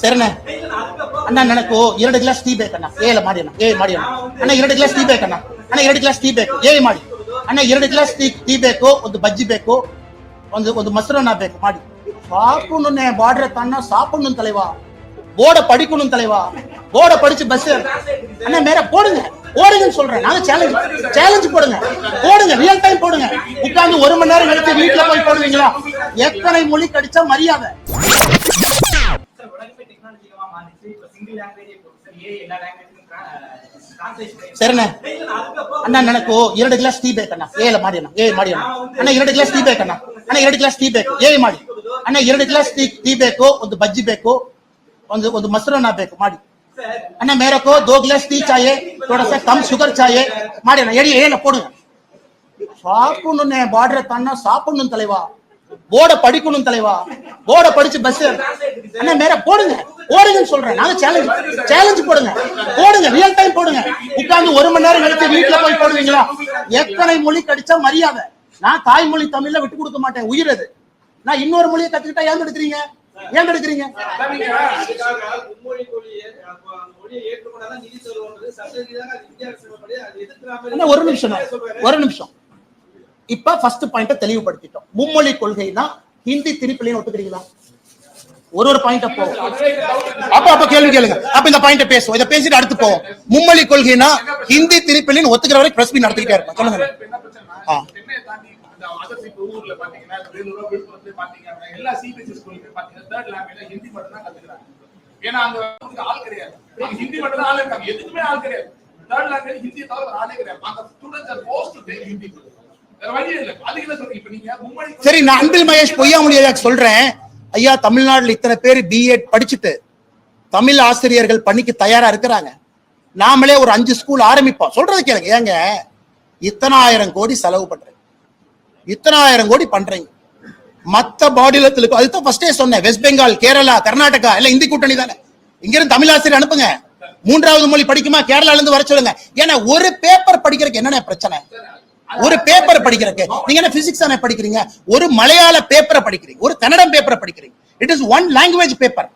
ಸರಿನಾ ಅಣ್ಣ ನನಗೂ ಎರಡು ಗ್ಲಾಸ್ ಟೀ ಬೇಕಣ್ಣ ಏಲ ಮಾಡಿ ಅಣ್ಣ ಏ ಮಾಡಿ ಅಣ್ಣ ಅಣ್ಣ ಎರಡು ಗ್ಲಾಸ್ ಟೀ ಬೇಕಣ್ಣ ಅಣ್ಣ ಎರಡು ಗ್ಲಾಸ್ ಟೀ ಬೇಕು ಏ ಮಾಡಿ ಅಣ್ಣ ಎರಡು ಗ್ಲಾಸ್ ಟೀ ಟೀ ಬೇಕು ಒಂದು ಬಜ್ಜಿ ಬೇಕು ಒಂದು ಒಂದು ಮೊಸರನ್ನ ಬೇಕು ಮಾಡಿ சாப்பிடணுன்னே பாடுற தண்ணா சாப்பிடணும் தலைவா போர்ட படிக்கணும் தலைவா போர்ட படிச்சு பஸ் அண்ணா மேல போடுங்க போடுங்கன்னு சொல்றேன் நாங்க சேலஞ்ச் சேலஞ்ச் போடுங்க போடுங்க ரியல் டைம் போடுங்க உட்கார்ந்து ஒரு மணி நேரம் கழிச்சு வீட்டுல போய் போடுவீங்களா எத்தனை மொழி கடிச்சா மரியாதை சார் உலகமே டெக்னாலஜிக்கலா மாறிச்சு இப்ப சிங்கிள் லாங்குவேஜ் சரிண்ணே அண்ணா எனக்கு ಎರಡು ಗ್ಲಾಸ್ ಟೀ ಬೇಕಣ್ಣ ಏಲ ಮಾಡಿ ಅಣ್ಣ ಏ ಮಾಡಿ ಅಣ್ಣ ಅಣ್ಣ ಎರಡು ಗ್ಲಾಸ್ ಟೀ ಬೇಕಣ್ಣ ಅಣ್ಣ ಎರಡು ಗ್ಲಾಸ್ ಟೀ ಬೇಕು ಏ ಮಾಡಿ ಅಣ್ಣ ಎರಡು ಗ್ಲಾಸ್ ಟೀ ಟೀ ಬೇಕು ಒಂದು ಬಜ್ಜಿ ಬೇಕು ಒಂದು ಒಂದು ಮೊಸರನ್ನ ಬೇಕು ಮಾಡಿ ಅಣ್ಣ ಮೇರಕೋ ದೋ ಗ್ಲಾಸ್ ಟೀ ಚಾಯೆ ಥೋಡಾ ಸಾ ಕಮ್ ಶುಗರ್ ಚಾಯೆ ಮಾಡಿ ಅಣ್ಣ ಎಡಿ ಏನ ಕೊಡು சாப்பிடணும் பார்டர தாண்டா சாப்பிடணும் தலைவா போர்டை படிக்கணும் தலைவா போர்டை படிச்சு பஸ் அண்ணா மேல போடுங்க போடுங்கன்னு சொல்றேன். நாங்க சேலஞ்ச் சேலஞ்ச் போடுங்க. போடுங்க ரியல் டைம் போடுங்க. உட்காந்து ஒரு மணி நேரம் எடுத்து வீட்டுல போய் போடுவீங்களா? எத்தனை மொழி கடிச்சா மரியாதை? நான் தாய்மொழி தமிழ்ல விட்டு கொடுக்க மாட்டேன். உயிர் அது. நான் இன்னொரு மொழியை கத்துக்கிட்டா ஏன் எடுக்கிறீங்க ஏன் எடுக்கிறீங்க ஒரு நிமிஷம் ஒரு நிமிஷம். இப்ப ஃபர்ஸ்ட் பாயிண்ட தெளிவுபடுத்திட்டோம். மும்மொழி கொள்கைனா ஹிந்தி திருப்பிலையும் ஒத்துக்கிறீங்களா? ஒரு ஒரு பாயிண்ட போவோம் அப்ப அப்ப கேள்வி கேளுங்க. அப்ப இந்த பாயிண்ட பேசுவோம். இதை பேசிட்டு அடுத்து போவோம். மும்மொழி கொள்கைனா ஹிந்தி திருப்பிலையும் ஒத்துக்கிற வரை பிரஸ் மீட் நடத்திக்கிட்டே இருப்பேன் சொல்லுங்க. ஆ. ஏன்னா அங்க ஆள் கிடையாது ஹிந்தி மட்டும் தான் ஆள் இருக்காங்க எதுக்குமே ஆள் கிடையாது தேர்ட் லாங்குவேஜ் தவிர ஆளே கிடையாது அந்த students are post to Hindi சரி நான் அன்பில் மகேஷ் பொய்யா பொய்யாமொழியாக சொல்றேன். ஐயா தமிழ்நாட்டுல இத்தனை பேர் பிஎட் படிச்சுட்டு தமிழ் ஆசிரியர்கள் பணிக்கு தயாரா இருக்கிறாங்க. நாமளே ஒரு அஞ்சு ஸ்கூல் ஆரம்பிப்போம். சொல்றது கேளுங்க. ஏங்க இத்தனாயிரம் கோடி செலவு பண்றீங்க. இத்தனாயிரம் கோடி பண்றீங்க. மத்த மாநிலத்திலுக்கு அதுதான் ஃபர்ஸ்டே சொன்னேன். வெஸ்ட் பெங்கால் கேரளா கர்நாடகா இல்ல இந்தி கூட்டணி தானே. இங்க இருந்து தமிழ் ஆசிரியர் அனுப்புங்க. மூன்றாவது மொழி படிக்குமா? கேரளால இருந்து வர சொல்லுங்க. ஏன்னா ஒரு பேப்பர் படிக்கிறதுக்கு என்னென்ன பிரச்சனை? ஒரு பேப்பர் படிக்கிறதுக்கு. நீங்க என்ன பிசிக்ஸ் தானே படிக்கிறீங்க? ஒரு மலையாள பேப்பரை படிக்கிறீங்க. ஒரு கன்னடம் பேப்பரை படிக்கிறீங்க. It is one language paper